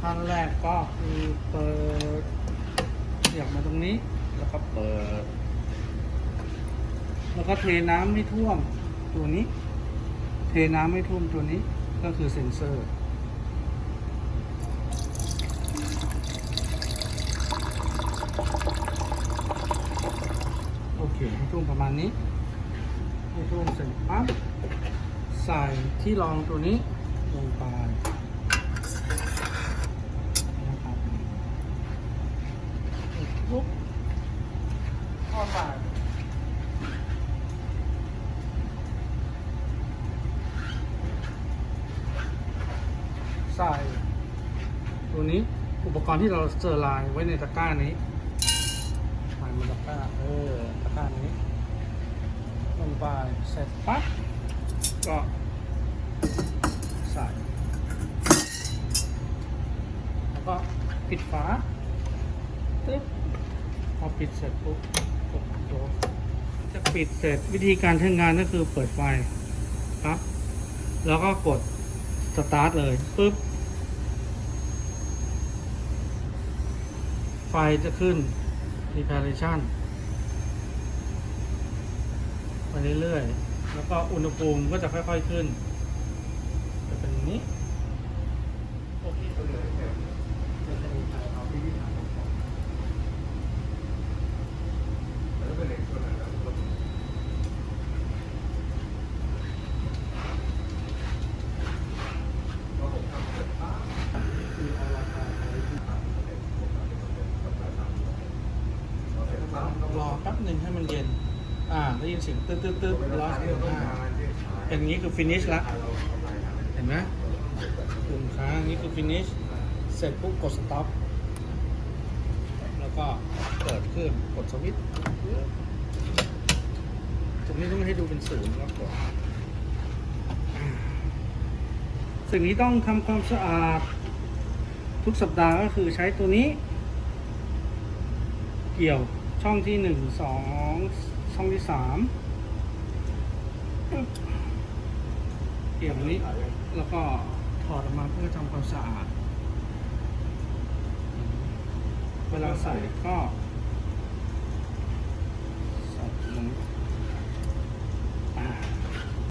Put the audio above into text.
ขั้นแรกก็คือเปิดเสียบมาตรงนี้ แล้วก็เปิด แล้วก็เทน้ำไม่ท่วมตัวนี้ เทน้ำไม่ท่วมตัวนี้ก็คือเซ็นเซอร์โอเคให้ท่วมประมาณนี้ให้ท่วมเสร็จปั๊บใส่ที่รองตัวนี้ลงไปนะครับปุ๊บ ทอดไปใส่ตัวนี้อุปกรณ์ที่เราเจอลายไว้ในตะกร้านี้ใส่มันตะกร้าเออตะกร้านี้ลงไปเสร็จปั๊บก็ใส่แล้วก็ปิดฝาตึ๊บพอปิดเสร็จปุ๊บ จะปิดเสร็จวิธีการใช้งานก็คือเปิดไฟปั๊บแล้วก็กดสตาร์ทเลยปุ๊บ ไฟจะขึ้น preparation ไปเรื่อยๆ แล้วก็อุณหภูมิก็จะค่อยๆขึ้น จะเป็นนี้โอเคจะใช้เอาที่ที่ฐานของผมคือเอาราคาไว้ที่ รอแป๊บหนึ่งให้มันเย็น อ่าได้ยินเสียงตึ๊ดตึ๊ดตึ๊ดร้อยสิบห้าเป็นอย่างนี้คือ finish ละ เห็นไหมกลุ่มค้างนี้คือ finish เสร็จปุ๊บกด stop แล้วก็เปิดเครื่องกดสวิตช์ตรงนี้ต้องให้ดูเป็นศูนย์แล้วกดอ่าสิ่งนี้ต้องทำความสะอาด ทุกสัปดาห์ก็คือใช้ตัวนี้ เกี่ยว ช่องที่หนึ่งสองช่องที่สามเกี่ยวนี้ แล้วก็ถอดออกมาเพื่อทำความสะอาด เวลาใส่ก็